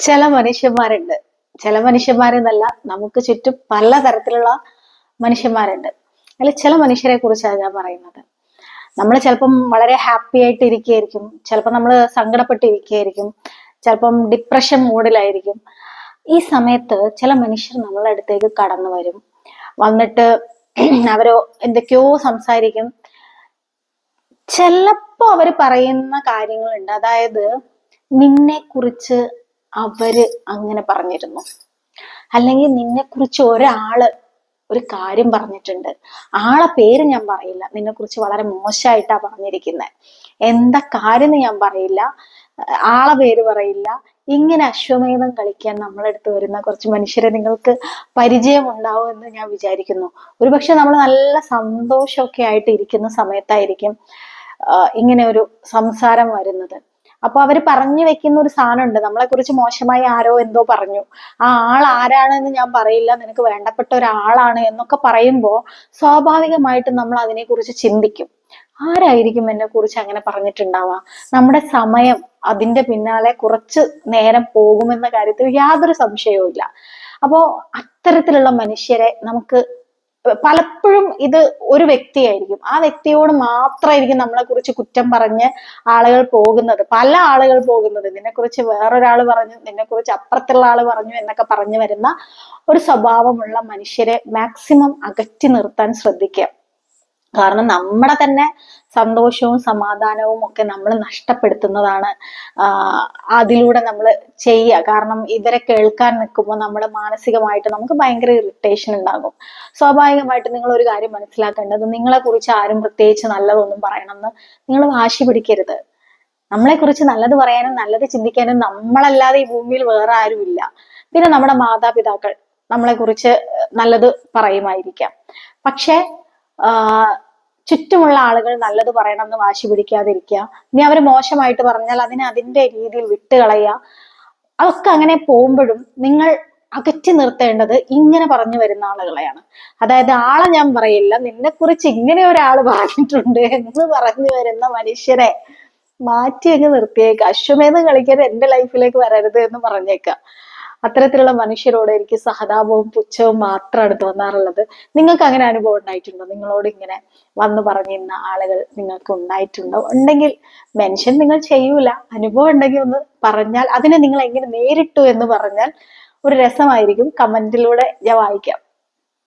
ചില മനുഷ്യന്മാരുണ്ട്. ചില മനുഷ്യന്മാരെന്നല്ല നമുക്ക് ചുറ്റും പല തരത്തിലുള്ള മനുഷ്യന്മാരുണ്ട്. അതിൽ ചില മനുഷ്യരെ കുറിച്ചാണ് ഞാൻ പറയുന്നത്. നമ്മൾ ചിലപ്പം വളരെ ഹാപ്പി ആയിട്ട് ഇരിക്കുകയായിരിക്കും. ചിലപ്പോൾ നമ്മൾ സങ്കടപ്പെട്ടിരിക്കുകയായിരിക്കും. ചിലപ്പം ഡിപ്രഷൻ മൂഡിലായിരിക്കും. ഈ സമയത്ത് ചില മനുഷ്യർ നമ്മളെ അടുത്തേക്ക് കടന്നു വരും. വന്നിട്ട് അവരോ എന്തൊക്കെയോ സംസാരിക്കും. ചിലപ്പോ അവർ പറയുന്ന കാര്യങ്ങളുണ്ട്. അതായത് നിന്നെ കുറിച്ച് അവർ അങ്ങനെ പറഞ്ഞിരുന്നു. അല്ലെങ്കിൽ നിന്നെക്കുറിച്ച് ഒരാൾ ഒരു കാര്യം പറഞ്ഞിട്ടുണ്ട്. ആളെ പേര് ഞാൻ പറയില്ല. നിന്നെക്കുറിച്ച് വളരെ മോശമായിട്ടാ പറഞ്ഞിരിക്കുന്നത് എന്താ കാര്യം ഞാൻ പറയില്ല. ആളെ പേര് പറയില്ല. ഇങ്ങനെ അശ്വമേധം കളിക്കാൻ നമ്മളെടുത്ത് വരുന്ന കുറച്ച് മനുഷ്യരെ നിങ്ങൾക്ക് പരിചയം ഉണ്ടാവും എന്ന് ഞാൻ വിചാരിക്കുന്നു. ഒരുപക്ഷെ നമ്മൾ നല്ല സന്തോഷമൊക്കെ ആയിട്ട് ഇരിക്കുന്ന സമയത്തായിരിക്കും ഇങ്ങനെ ഒരു സംസാരം വരുന്നത്. അപ്പൊ അവർ പറഞ്ഞു വെക്കുന്ന ഒരു സാധനം ഉണ്ട് നമ്മളെ കുറിച്ച് മോശമായി ആരോ എന്തോ പറഞ്ഞു. ആ ആൾ ആരാണെന്ന് ഞാൻ പറയില്ല. നിനക്ക് വേണ്ടപ്പെട്ട ഒരാളാണ് എന്നൊക്കെ പറയുമ്പോൾ സ്വാഭാവികമായിട്ടും നമ്മൾ അതിനെ കുറിച്ച് ചിന്തിക്കും. ആരായിരിക്കും എന്നെ കുറിച്ച് അങ്ങനെ പറഞ്ഞിട്ടുണ്ടാവുക? നമ്മുടെ സമയം അതിന്റെ പിന്നാലെ കുറച്ച് നേരം പോകുമെന്ന കാര്യത്തിൽ യാതൊരു സംശയവും ഇല്ല അപ്പോ അത്തരത്തിലുള്ള മനുഷ്യരെ നമുക്ക് പലപ്പോഴും ഇത് ഒരു വ്യക്തിയായിരിക്കും. ആ വ്യക്തിയോട് മാത്രമായിരിക്കും നമ്മളെ കുറിച്ച് കുറ്റം പറഞ്ഞ് ആളുകൾ പോകുന്നത്. പല ആളുകൾ പോകുന്നത്. നിന്നെ കുറിച്ച് വേറൊരാൾ പറഞ്ഞു നിന്നെ കുറിച്ച് അപ്പുറത്തുള്ള ആൾ പറഞ്ഞു എന്നൊക്കെ പറഞ്ഞു വരുന്ന ഒരു സ്വഭാവമുള്ള മനുഷ്യരെ മാക്സിമം അകറ്റി നിർത്താൻ ശ്രദ്ധിക്കുക. കാരണം നമ്മുടെ തന്നെ സന്തോഷവും സമാധാനവും ഒക്കെ നമ്മൾ നഷ്ടപ്പെടുത്തുന്നതാണ് അതിലൂടെ നമ്മൾ ചെയ്യുക. കാരണം ഇവരെ കേൾക്കാൻ നിൽക്കുമ്പോൾ നമ്മൾ മാനസികമായിട്ട് നമുക്ക് ഭയങ്കര ഇറിറ്റേഷൻ ഉണ്ടാകും. സ്വാഭാവികമായിട്ട് നിങ്ങൾ ഒരു കാര്യം മനസ്സിലാക്കേണ്ടത് നിങ്ങളെ കുറിച്ച് ആരും പ്രത്യേകിച്ച് നല്ലതൊന്നും പറയണമെന്ന് നിങ്ങൾ വാശി പിടിക്കരുത്. നമ്മളെ കുറിച്ച് നല്ലത് പറയാനും നല്ലത് ചിന്തിക്കാനും നമ്മളല്ലാതെ ഈ ഭൂമിയിൽ വേറെ ആരുമില്ല പിന്നെ നമ്മുടെ മാതാപിതാക്കൾ നമ്മളെ കുറിച്ച് നല്ലത് പറയുമായിരിക്കാം. പക്ഷെ ചുറ്റുമുള്ള ആളുകൾ നല്ലത് പറയണം എന്ന് വാശി പിടിക്കാതിരിക്കുക. ഇനി അവർ മോശമായിട്ട് പറഞ്ഞാൽ അതിനെ അതിന്റെ രീതിയിൽ വിട്ടുകളയുക. അതൊക്കെ അങ്ങനെ പോകുമ്പോഴും നിങ്ങൾ അകറ്റി നിർത്തേണ്ടത് ഇങ്ങനെ പറഞ്ഞു വരുന്ന ആളുകളെയാണ്. അതായത് ആളെ ഞാൻ പറയില്ല നിന്നെ കുറിച്ച് ഇങ്ങനെ ഒരാൾ പറഞ്ഞിട്ടുണ്ട് എന്ന് പറഞ്ഞു വരുന്ന മനുഷ്യരെ മാറ്റി അങ്ങ് നിർത്തിയേക്കാം. അശ്വമേധം കളിക്കാൻ എന്റെ ലൈഫിലേക്ക് വരരുത് എന്ന് പറഞ്ഞേക്കാം. അത്തരത്തിലുള്ള മനുഷ്യരോട് എനിക്ക് സഹതാപവും പുച്ഛവും മാത്രമാണ് തോന്നാറുള്ളത് നിങ്ങൾക്ക് അങ്ങനെ അനുഭവം ഉണ്ടായിട്ടുണ്ടോ? നിങ്ങളോട് ഇങ്ങനെ വന്നു പറഞ്ഞിരുന്ന ആളുകൾ നിങ്ങൾക്ക് ഉണ്ടായിട്ടുണ്ടോ? ഉണ്ടെങ്കിൽ മെൻഷൻ നിങ്ങൾ ചെയ്യൂല. അനുഭവം ഉണ്ടെങ്കിൽ ഒന്ന് പറഞ്ഞാൽ അതിനെ നിങ്ങൾ എങ്ങനെ നേരിട്ടു എന്ന് പറഞ്ഞാൽ ഒരു രസമായിരിക്കും. കമന്റിലൂടെ ഞാൻ വായിക്കാം.